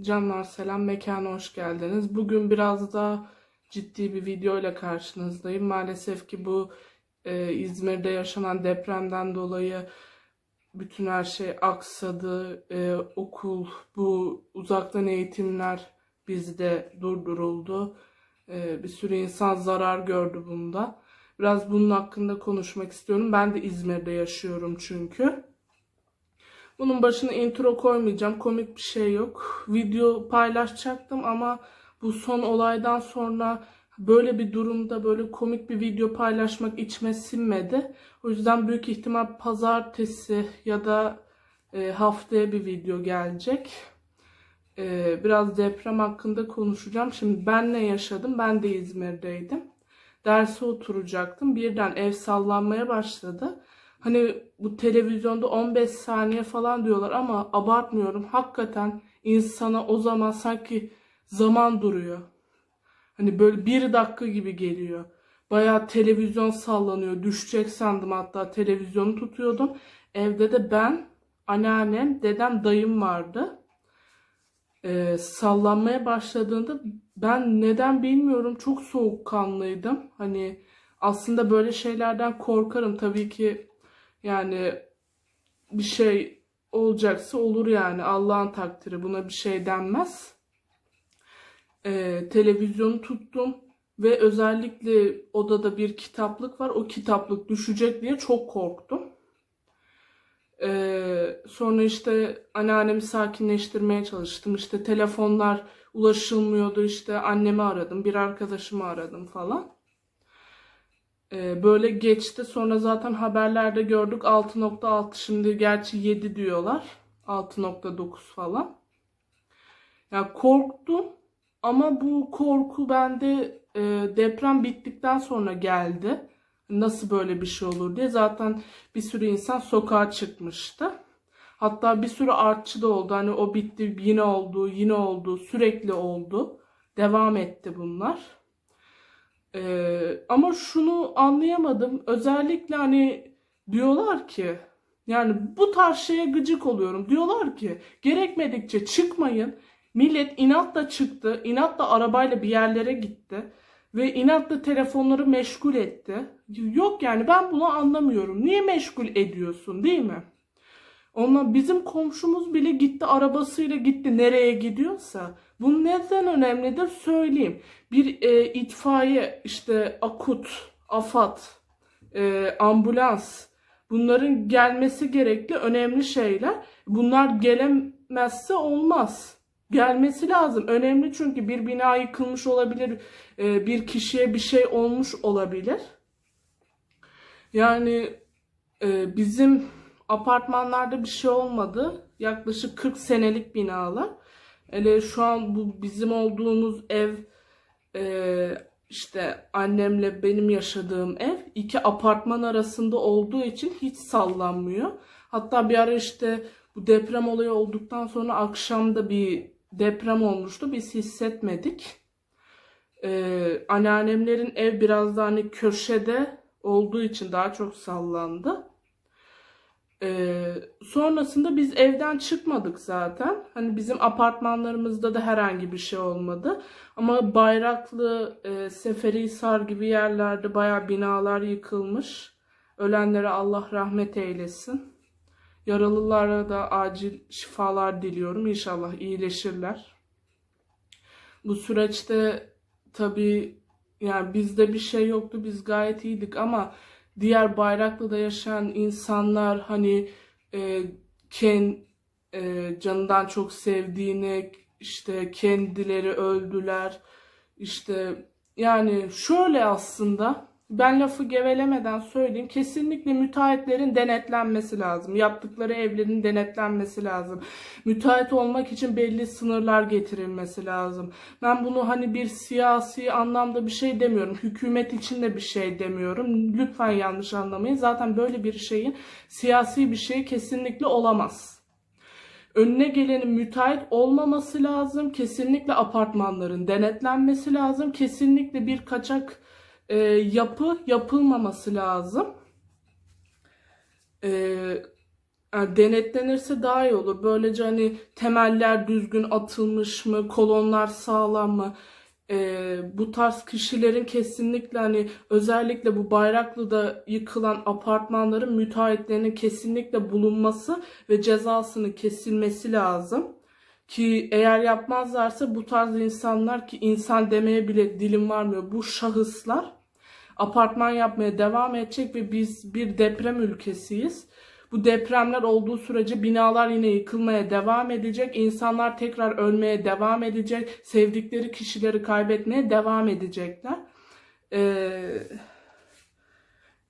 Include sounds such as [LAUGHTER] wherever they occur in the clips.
Canlar selam, mekana hoş geldiniz. Bugün biraz daha ciddi bir video ile karşınızdayım. Maalesef ki bu e, İzmir'de yaşanan depremden dolayı bütün her şey aksadı. E, okul, bu uzaktan eğitimler bizde durduruldu. E, bir sürü insan zarar gördü bunda. Biraz bunun hakkında konuşmak istiyorum. Ben de İzmir'de yaşıyorum çünkü. Bunun başına intro koymayacağım. Komik bir şey yok. Video paylaşacaktım ama bu son olaydan sonra böyle bir durumda böyle komik bir video paylaşmak içime sinmedi. O yüzden büyük ihtimal pazartesi ya da e, haftaya bir video gelecek. E, biraz deprem hakkında konuşacağım. Şimdi ben ne yaşadım? Ben de İzmir'deydim. Derse oturacaktım. Birden ev sallanmaya başladı. Hani bu televizyonda 15 saniye falan diyorlar ama abartmıyorum. Hakikaten insana o zaman sanki zaman duruyor. Hani böyle bir dakika gibi geliyor. Bayağı televizyon sallanıyor. Düşecek sandım hatta televizyonu tutuyordum. Evde de ben, anneannem, dedem, dayım vardı. Ee, sallanmaya başladığında ben neden bilmiyorum çok soğukkanlıydım. Hani aslında böyle şeylerden korkarım. Tabii ki yani bir şey olacaksa olur yani Allah'ın takdiri buna bir şey denmez. Ee, televizyonu tuttum ve özellikle odada bir kitaplık var. O kitaplık düşecek diye çok korktum. Ee, sonra işte anneannemi sakinleştirmeye çalıştım. İşte telefonlar ulaşılmıyordu. İşte annemi aradım, bir arkadaşımı aradım falan. Ee, böyle geçti. Sonra zaten haberlerde gördük 6.6 şimdi gerçi 7 diyorlar. 6.9 falan. Ya korktum ama bu korku bende e, deprem bittikten sonra geldi. Nasıl böyle bir şey olur diye. Zaten bir sürü insan sokağa çıkmıştı. Hatta bir sürü artçı da oldu. Hani o bitti yine oldu, yine oldu, sürekli oldu. Devam etti bunlar. Ee, ama şunu anlayamadım. Özellikle hani diyorlar ki yani bu tarz şeye gıcık oluyorum. Diyorlar ki gerekmedikçe çıkmayın. Millet inatla çıktı. inatla arabayla bir yerlere gitti. Ve inatla telefonları meşgul etti. Yok yani ben bunu anlamıyorum. Niye meşgul ediyorsun değil mi? Onunla bizim komşumuz bile gitti arabasıyla gitti nereye gidiyorsa. Bu neden önemlidir söyleyeyim. Bir e, itfaiye işte akut, afat, e, ambulans bunların gelmesi gerekli önemli şeyler. Bunlar gelemezse olmaz. Gelmesi lazım. Önemli çünkü bir bina yıkılmış olabilir. e, bir kişiye bir şey olmuş olabilir. Yani e, bizim apartmanlarda bir şey olmadı. Yaklaşık 40 senelik binalar. Hele şu an bu bizim olduğumuz ev e, işte annemle benim yaşadığım ev iki apartman arasında olduğu için hiç sallanmıyor. Hatta bir ara işte bu deprem olayı olduktan sonra akşamda bir deprem olmuştu. Biz hissetmedik. Ee, anneannemlerin ev biraz da hani köşede olduğu için daha çok sallandı. Ee, sonrasında biz evden çıkmadık zaten. Hani bizim apartmanlarımızda da herhangi bir şey olmadı. Ama Bayraklı, e, Seferihisar gibi yerlerde bayağı binalar yıkılmış. Ölenlere Allah rahmet eylesin. Yaralılara da acil şifalar diliyorum. İnşallah iyileşirler. Bu süreçte tabii yani bizde bir şey yoktu. Biz gayet iyiydik ama diğer Bayraklı'da yaşayan insanlar hani e, ken e, canından çok sevdiğini işte kendileri öldüler. İşte yani şöyle aslında ben lafı gevelemeden söyleyeyim. Kesinlikle müteahhitlerin denetlenmesi lazım. Yaptıkları evlerin denetlenmesi lazım. Müteahhit olmak için belli sınırlar getirilmesi lazım. Ben bunu hani bir siyasi anlamda bir şey demiyorum. Hükümet için de bir şey demiyorum. Lütfen yanlış anlamayın. Zaten böyle bir şeyin siyasi bir şey kesinlikle olamaz. Önüne gelenin müteahhit olmaması lazım. Kesinlikle apartmanların denetlenmesi lazım. Kesinlikle bir kaçak e, yapı yapılmaması lazım. E, Yani denetlenirse daha iyi olur. Böylece hani temeller düzgün atılmış mı, kolonlar sağlam mı? Ee, bu tarz kişilerin kesinlikle hani özellikle bu Bayraklı'da yıkılan apartmanların müteahhitlerinin kesinlikle bulunması ve cezasının kesilmesi lazım. Ki eğer yapmazlarsa bu tarz insanlar ki insan demeye bile dilim varmıyor. Bu şahıslar apartman yapmaya devam edecek ve biz bir deprem ülkesiyiz. Bu depremler olduğu sürece binalar yine yıkılmaya devam edecek. İnsanlar tekrar ölmeye devam edecek. Sevdikleri kişileri kaybetmeye devam edecekler. Ee,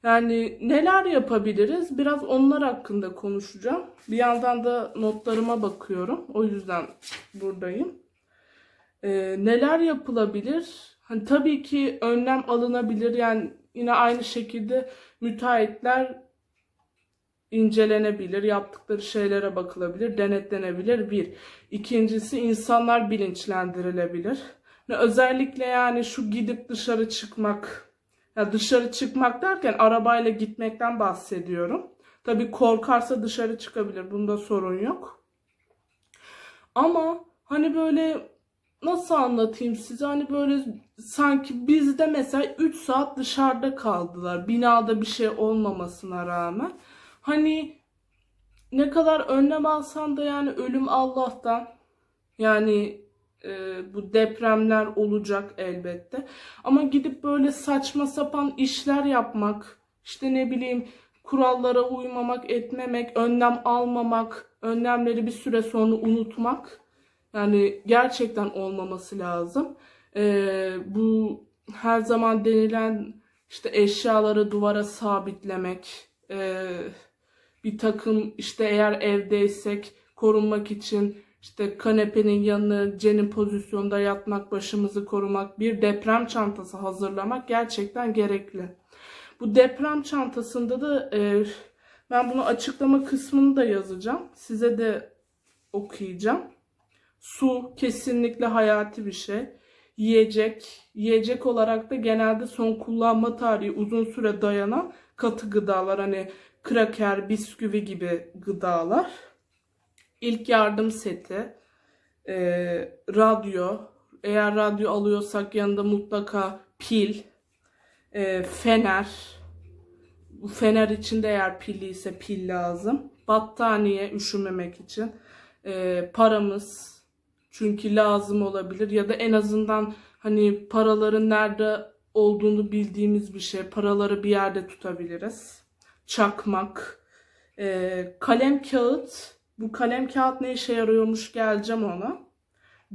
yani neler yapabiliriz? Biraz onlar hakkında konuşacağım. Bir yandan da notlarıma bakıyorum. O yüzden buradayım. Ee, neler yapılabilir? Hani tabii ki önlem alınabilir. Yani yine aynı şekilde müteahhitler incelenebilir, yaptıkları şeylere bakılabilir, denetlenebilir bir. İkincisi insanlar bilinçlendirilebilir. Ve özellikle yani şu gidip dışarı çıkmak, ya dışarı çıkmak derken arabayla gitmekten bahsediyorum. Tabii korkarsa dışarı çıkabilir, bunda sorun yok. Ama hani böyle nasıl anlatayım size hani böyle sanki bizde mesela 3 saat dışarıda kaldılar binada bir şey olmamasına rağmen. Hani ne kadar önlem alsan da yani ölüm Allah'tan. Yani e, bu depremler olacak elbette. Ama gidip böyle saçma sapan işler yapmak, işte ne bileyim kurallara uymamak, etmemek, önlem almamak, önlemleri bir süre sonra unutmak. Yani gerçekten olmaması lazım. E, bu her zaman denilen işte eşyaları duvara sabitlemek, e, bir takım işte eğer evdeysek korunmak için işte kanepenin yanına cenin pozisyonda yatmak, başımızı korumak, bir deprem çantası hazırlamak gerçekten gerekli. Bu deprem çantasında da e, ben bunu açıklama kısmını da yazacağım. Size de okuyacağım. Su kesinlikle hayati bir şey. Yiyecek, yiyecek olarak da genelde son kullanma tarihi uzun süre dayanan katı gıdalar hani kraker, bisküvi gibi gıdalar. İlk yardım seti, e, radyo, eğer radyo alıyorsak yanında mutlaka pil, e, fener, bu fener içinde eğer pilli ise pil lazım. Battaniye üşümemek için. E, paramız çünkü lazım olabilir ya da en azından hani paraların nerede olduğunu bildiğimiz bir şey. Paraları bir yerde tutabiliriz. Çakmak, e, kalem kağıt. Bu kalem kağıt ne işe yarıyormuş geleceğim ona.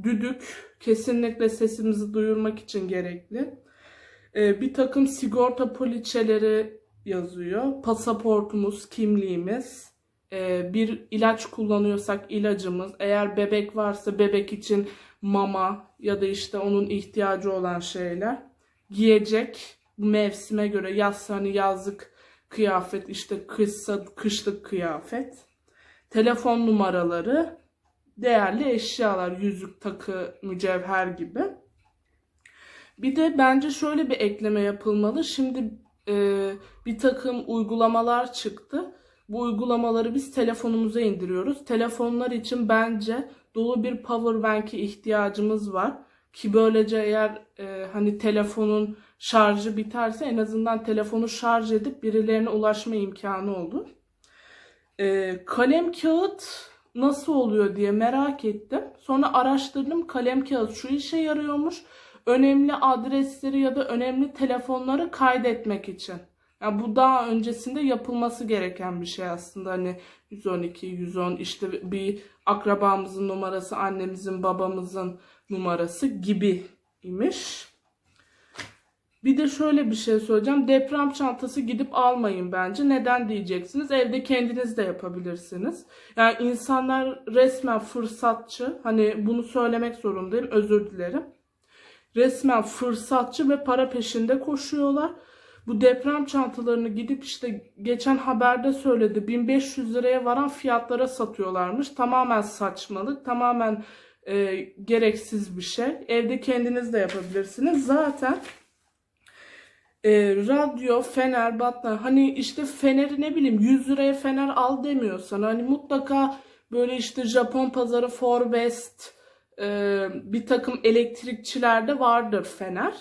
Düdük kesinlikle sesimizi duyurmak için gerekli. E, bir takım sigorta poliçeleri yazıyor. Pasaportumuz, kimliğimiz. E, bir ilaç kullanıyorsak ilacımız. Eğer bebek varsa bebek için mama ya da işte onun ihtiyacı olan şeyler. Giyecek mevsime göre yaz hani yazlık kıyafet işte kışsa kışlık kıyafet. Telefon numaraları, değerli eşyalar, yüzük, takı, mücevher gibi. Bir de bence şöyle bir ekleme yapılmalı. Şimdi e, bir takım uygulamalar çıktı. Bu uygulamaları biz telefonumuza indiriyoruz. Telefonlar için bence dolu bir power bank'e ihtiyacımız var. Ki böylece eğer e, hani telefonun şarjı biterse en azından telefonu şarj edip birilerine ulaşma imkanı olur. E, kalem kağıt nasıl oluyor diye merak ettim. Sonra araştırdım kalem kağıt şu işe yarıyormuş. Önemli adresleri ya da önemli telefonları kaydetmek için. Yani bu daha öncesinde yapılması gereken bir şey aslında. Hani 112, 110 işte bir akrabamızın numarası, annemizin, babamızın numarası gibi imiş. Bir de şöyle bir şey söyleyeceğim. Deprem çantası gidip almayın bence. Neden diyeceksiniz? Evde kendiniz de yapabilirsiniz. Yani insanlar resmen fırsatçı. Hani bunu söylemek zorundayım. Özür dilerim. Resmen fırsatçı ve para peşinde koşuyorlar. Bu deprem çantalarını gidip işte geçen haberde söyledi 1500 liraya varan fiyatlara satıyorlarmış. Tamamen saçmalık, tamamen e, gereksiz bir şey. Evde kendiniz de yapabilirsiniz. Zaten e, radyo, fener, battaniye hani işte feneri ne bileyim 100 liraya fener al demiyorsan hani mutlaka böyle işte Japon pazarı Forbest e, bir takım elektrikçilerde vardır fener.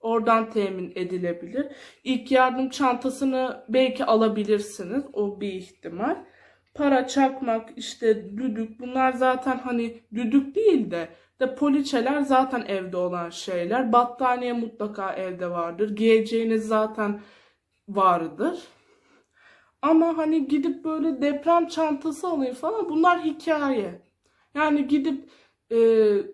Oradan temin edilebilir. İlk yardım çantasını belki alabilirsiniz. O bir ihtimal. Para çakmak, işte düdük bunlar zaten hani düdük değil de de poliçeler zaten evde olan şeyler. Battaniye mutlaka evde vardır. Giyeceğiniz zaten vardır. Ama hani gidip böyle deprem çantası alayım falan bunlar hikaye. Yani gidip e,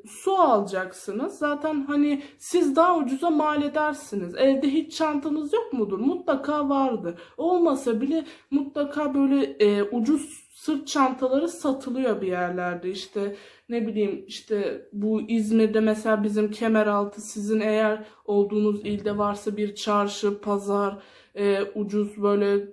su alacaksınız. Zaten hani siz daha ucuza mal edersiniz. Evde hiç çantanız yok mudur? Mutlaka vardır. Olmasa bile mutlaka böyle e, ucuz sırt çantaları satılıyor bir yerlerde. İşte ne bileyim işte bu İzmir'de mesela bizim Kemeraltı sizin eğer olduğunuz ilde varsa bir çarşı, pazar, e, ucuz böyle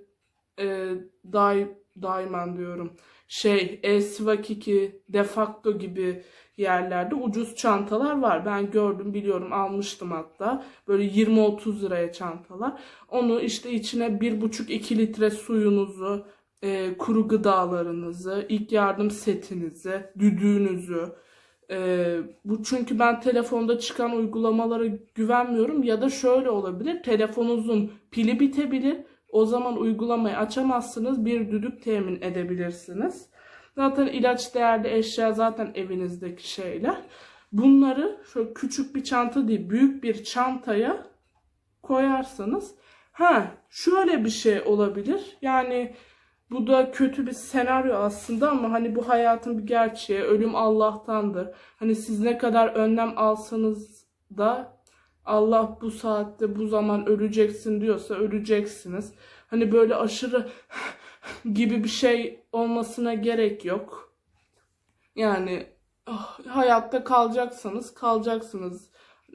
e, day, Daiman diyorum. Şey, Esvakiki, Defacto gibi yerlerde ucuz çantalar var. Ben gördüm, biliyorum, almıştım hatta. Böyle 20-30 liraya çantalar. Onu işte içine 1,5-2 litre suyunuzu, e, kuru gıdalarınızı, ilk yardım setinizi, düdüğünüzü. e, bu çünkü ben telefonda çıkan uygulamalara güvenmiyorum ya da şöyle olabilir. Telefonunuzun pili bitebilir. O zaman uygulamayı açamazsınız. Bir düdük temin edebilirsiniz. Zaten ilaç değerli eşya zaten evinizdeki şeyler. Bunları şöyle küçük bir çanta değil büyük bir çantaya koyarsanız ha şöyle bir şey olabilir. Yani bu da kötü bir senaryo aslında ama hani bu hayatın bir gerçeği. Ölüm Allah'tandır. Hani siz ne kadar önlem alsanız da Allah bu saatte bu zaman öleceksin diyorsa öleceksiniz. Hani böyle aşırı [SIGHS] gibi bir şey olmasına gerek yok. Yani ah, hayatta kalacaksanız kalacaksınız.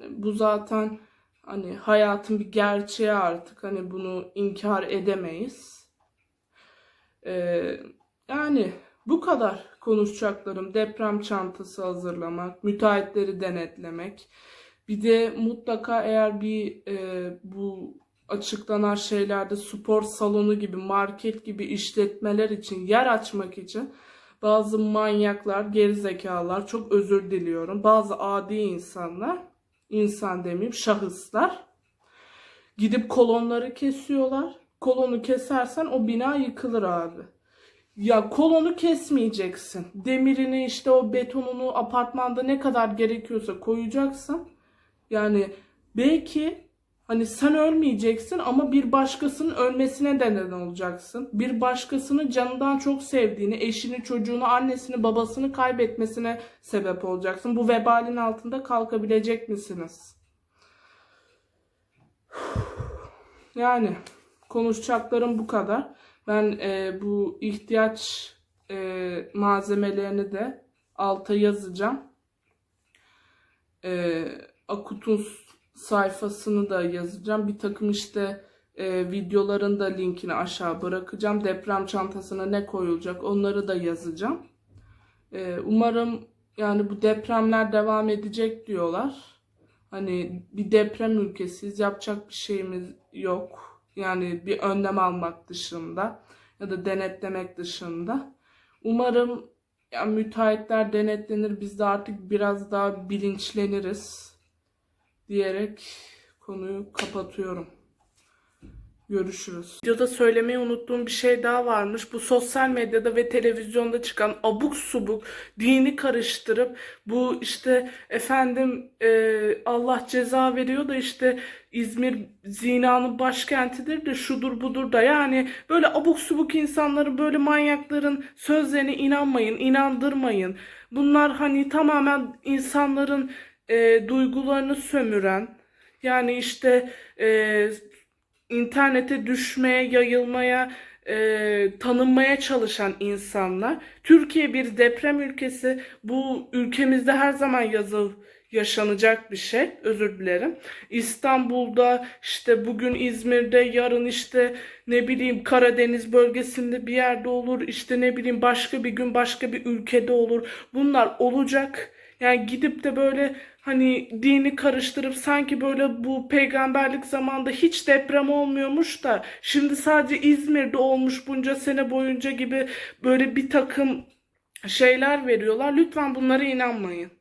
Bu zaten hani hayatın bir gerçeği artık. Hani bunu inkar edemeyiz. Ee, yani bu kadar konuşacaklarım. Deprem çantası hazırlamak, müteahhitleri denetlemek. Bir de mutlaka eğer bir e, bu açıklanan şeylerde spor salonu gibi, market gibi işletmeler için yer açmak için bazı manyaklar, gerizekalılar, çok özür diliyorum. Bazı adi insanlar, insan demeyeyim, şahıslar gidip kolonları kesiyorlar. Kolonu kesersen o bina yıkılır abi. Ya kolonu kesmeyeceksin. Demirini işte o betonunu apartmanda ne kadar gerekiyorsa koyacaksın. Yani belki hani sen ölmeyeceksin ama bir başkasının ölmesine de neden olacaksın. Bir başkasını canından çok sevdiğini, eşini, çocuğunu, annesini, babasını kaybetmesine sebep olacaksın. Bu vebalin altında kalkabilecek misiniz? Yani konuşacaklarım bu kadar. Ben e, bu ihtiyaç e, malzemelerini de alta yazacağım. E, Akut'un sayfasını da yazacağım. Bir takım işte e, videoların da linkini aşağı bırakacağım. Deprem çantasına ne koyulacak onları da yazacağım. E, umarım yani bu depremler devam edecek diyorlar. Hani bir deprem ülkesiyiz. Yapacak bir şeyimiz yok. Yani bir önlem almak dışında ya da denetlemek dışında. Umarım ya müteahhitler denetlenir. Biz de artık biraz daha bilinçleniriz diyerek konuyu kapatıyorum. Görüşürüz. Videoda söylemeyi unuttuğum bir şey daha varmış. Bu sosyal medyada ve televizyonda çıkan abuk subuk dini karıştırıp bu işte efendim e, Allah ceza veriyor da işte İzmir zinanın başkentidir de şudur budur da yani böyle abuk subuk insanları böyle manyakların sözlerine inanmayın, inandırmayın. Bunlar hani tamamen insanların e, duygularını sömüren yani işte e, internete düşmeye, yayılmaya, e, tanınmaya çalışan insanlar. Türkiye bir deprem ülkesi. Bu ülkemizde her zaman yazıl yaşanacak bir şey. Özür dilerim. İstanbul'da işte bugün İzmir'de, yarın işte ne bileyim Karadeniz bölgesinde bir yerde olur. İşte ne bileyim başka bir gün başka bir ülkede olur. Bunlar olacak. Yani gidip de böyle hani dini karıştırıp sanki böyle bu peygamberlik zamanında hiç deprem olmuyormuş da şimdi sadece İzmir'de olmuş bunca sene boyunca gibi böyle bir takım şeyler veriyorlar. Lütfen bunlara inanmayın.